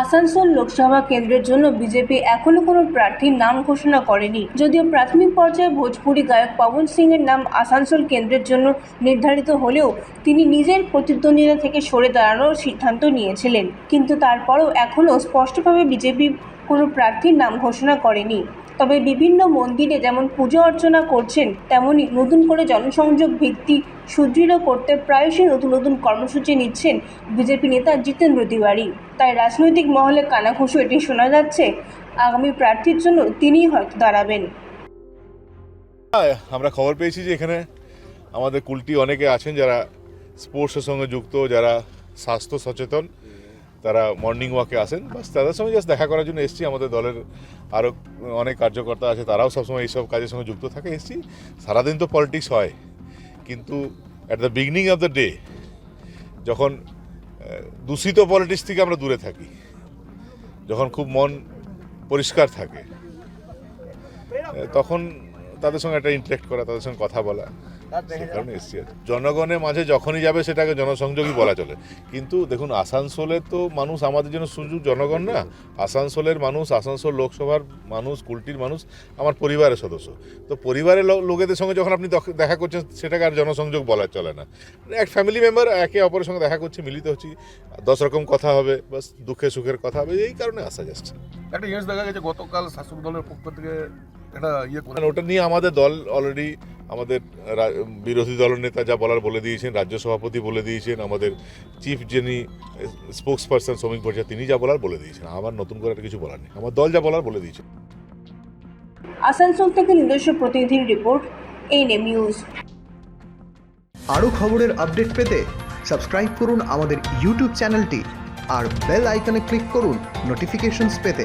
আসানসোল লোকসভা কেন্দ্রের জন্য বিজেপি এখনও কোনো প্রার্থীর নাম ঘোষণা করেনি। যদিও প্রাথমিক পর্যায়ে ভোজপুরি গায়ক পবন সিং এর নাম আসানসোল কেন্দ্রের জন্য নির্ধারিত হলেও তিনি নিজের প্রতিদ্বন্দ্বিতা থেকে সরে দাঁড়ানোর সিদ্ধান্ত নিয়েছিলেন। কিন্তু তারপরও এখনও স্পষ্টভাবে বিজেপি কোনো প্রার্থীর নাম ঘোষণা করেনি। তবে বিভিন্ন মন্দিরে যেমন পুজো অর্চনা করছেন তেমনি নতুন করে জনসংযোগ ভিত্তি সুদৃঢ় করতে প্রায়শই নতুন নতুন কর্মসূচি নিচ্ছেন বিজেপি নেতা জিতেন্দ্র তিওয়ারি। তাই রাজনৈতিক মহলে কানাঘুষো এটি শোনা যাচ্ছে। আগামী প্রার্থীর জন্য তিনিই হয়তো দাঁড়াবেন। হ্যাঁ, আমরা খবর পেয়েছি যে এখানে আমাদের কুলটি অনেকে আছেন যারা স্পোর্টসের সঙ্গে যুক্ত যারা স্বাস্থ্য সচেতন। তারা মর্নিং ওয়াকে আসেন। বাস তাদের সঙ্গে জাস্ট দেখা করার জন্য এসছি। আমাদের দলের আরও অনেক কার্যকর্তা আছে, তারাও সবসময় এইসব কাজের সঙ্গে যুক্ত থাকে। এসছি। সারাদিন তো পলিটিক্স হয়। কিন্তু at the beginning of the day যখন দূষিত পলিটিক্স থেকে আমরা দূরে থাকি, যখন খুব মন পরিষ্কার থাকে তখন তাদের সঙ্গে একটা ইন্টারেক্ট করা, তাদের সঙ্গে কথা বলা। সে কারণে এসছি আর জনগণের মাঝে যখনই যাবে সেটাকে জনসংযোগই বলা চলে। কিন্তু দেখুন আসানসোলে তো মানুষ আমাদের জন্য সুযোগ জনগণ না। আসানসোলের মানুষ আসানসোল লোকসভার মানুষ কুলটির মানুষ আমার পরিবারের সদস্য। তো পরিবারের লোকেদের সঙ্গে যখন আপনি দেখা করছেন সেটাকে আর জনসংযোগ বলা চলে না। এক ফ্যামিলি মেম্বার একে অপরের সঙ্গে দেখা করছি মিলিত হচ্ছি। দশ রকম কথা হবে বাস দুঃখে সুখের কথা হবে এই কারণে আসা যাচ্ছে। একটা জিনিস দেখা গেছে গতকাল শাসক দলের পক্ষ থেকে একটা ইয়ে করে মানে ওটা নিয়ে আমাদের দল অলরেডি আমাদের বিরোধী দলের নেতা যা বলার বলে দিয়েছেন রাজ্য সভাপতি বলে দিয়েছেন আমাদের চিফ যিনি স্পোক্স পার্সন শ্রমিক ভট্টাচার্য তিনি যা বলার বলে দিয়েছেন। আমার নতুন করে আর কিছু বলার নেই। আমার দল যা বলার বলে দিয়েছে। আসানসোল থেকে নিজস্ব প্রতিনিধির রিপোর্ট এনএম নিউজ আরও খবরের আপডেট পেতে সাবস্ক্রাইব করুন আমাদের ইউটিউব চ্যানেলটি আর বেল আইকনে ক্লিক করুন নোটিফিকেশনস পেতে।